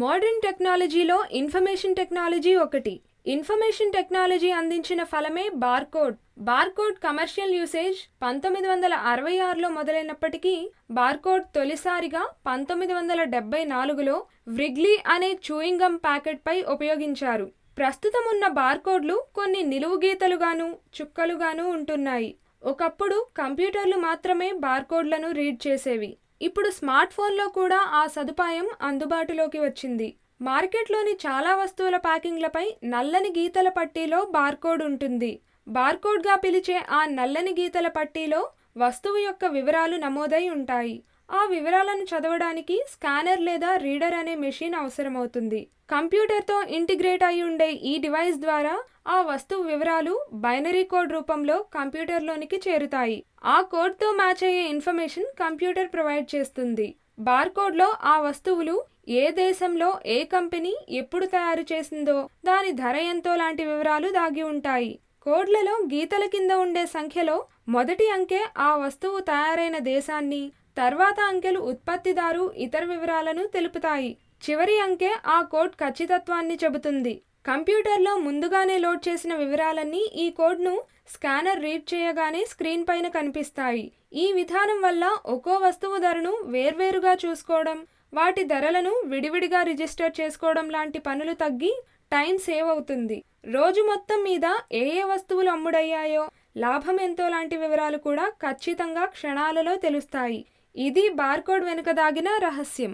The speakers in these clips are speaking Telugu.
మోడర్న్ టెక్నాలజీలో ఇన్ఫర్మేషన్ టెక్నాలజీ ఒకటి. ఇన్ఫర్మేషన్ టెక్నాలజీ అందించిన ఫలమే బార్కోడ్. బార్కోడ్ కమర్షియల్ యూసేజ్ పంతొమ్మిది వందల అరవై ఆరులో మొదలైనప్పటికీ బార్కోడ్ తొలిసారిగా పంతొమ్మిది వందల డెబ్బై నాలుగులో వ్రిగ్లీ అనే చూయింగమ్ గమ్ ప్యాకెట్పై ఉపయోగించారు. ప్రస్తుతం ఉన్న బార్కోడ్లు కొన్ని నిలువు గీతలుగాను చుక్కలుగాను ఉంటున్నాయి. ఒకప్పుడు కంప్యూటర్లు మాత్రమే బార్కోడ్లను రీడ్ చేసేవి. ఇప్పుడు స్మార్ట్ ఫోన్లో కూడా ఆ సదుపాయం అందుబాటులోకి వచ్చింది. మార్కెట్లోని చాలా వస్తువుల ప్యాకింగ్లపై నల్లని గీతల పట్టీలో బార్కోడ్ ఉంటుంది. బార్కోడ్గా పిలిచే ఆ నల్లని గీతల పట్టీలో వస్తువు యొక్క వివరాలు నమోదై ఉంటాయి. ఆ వివరాలను చదవడానికి స్కానర్ లేదా రీడర్ అనే మెషిన్ అవసరమవుతుంది. కంప్యూటర్తో ఇంటిగ్రేట్ అయి ఉండే ఈ డివైస్ ద్వారా ఆ వస్తువు వివరాలు బైనరీ కోడ్ రూపంలో కంప్యూటర్లోనికి చేరుతాయి. ఆ కోడ్తో మ్యాచ్ అయ్యే ఇన్ఫర్మేషన్ కంప్యూటర్ ప్రొవైడ్ చేస్తుంది. బార్కోడ్లో ఆ వస్తువులు ఏ దేశంలో ఏ కంపెనీ ఎప్పుడు తయారు చేసిందో దాని ధర ఎంతో లాంటి వివరాలు దాగి ఉంటాయి. కోడ్లలో గీతల కింద ఉండే సంఖ్యలో మొదటి అంకె ఆ వస్తువు తయారైన దేశాన్ని తర్వాత అంకెలు ఉత్పత్తిదారు ఇతర వివరాలను తెలుపుతాయి. చివరి అంకె ఆ కోడ్ ఖచ్చితత్వాన్ని చెబుతుంది. కంప్యూటర్లో ముందుగానే లోడ్ చేసిన వివరాలన్నీ ఈ కోడ్ను స్కానర్ రీడ్ చేయగానే స్క్రీన్ పైన కనిపిస్తాయి. ఈ విధానం వల్ల ఒక్కో వస్తువు ధరను వేర్వేరుగా చూసుకోవడం వాటి ధరలను విడివిడిగా రిజిస్టర్ చేసుకోవడం లాంటి పనులు తగ్గి టైం సేవ్ అవుతుంది. రోజు మొత్తం మీద ఏ ఏ వస్తువులు అమ్ముడయ్యాయో లాభం ఎంతో లాంటి వివరాలు కూడా ఖచ్చితంగా క్షణాలలో తెలుస్తాయి. ఇది బార్కోడ్ వెనుక దాగిన రహస్యం.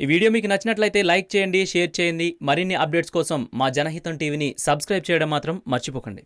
ఈ వీడియో మీకు నచ్చినట్లయితే లైక్ చేయండి షేర్ చేయండి. మరిన్ని అప్డేట్స్ కోసం మా జనహితం టీవీని సబ్స్క్రైబ్ చేయడం మాత్రం మర్చిపోకండి.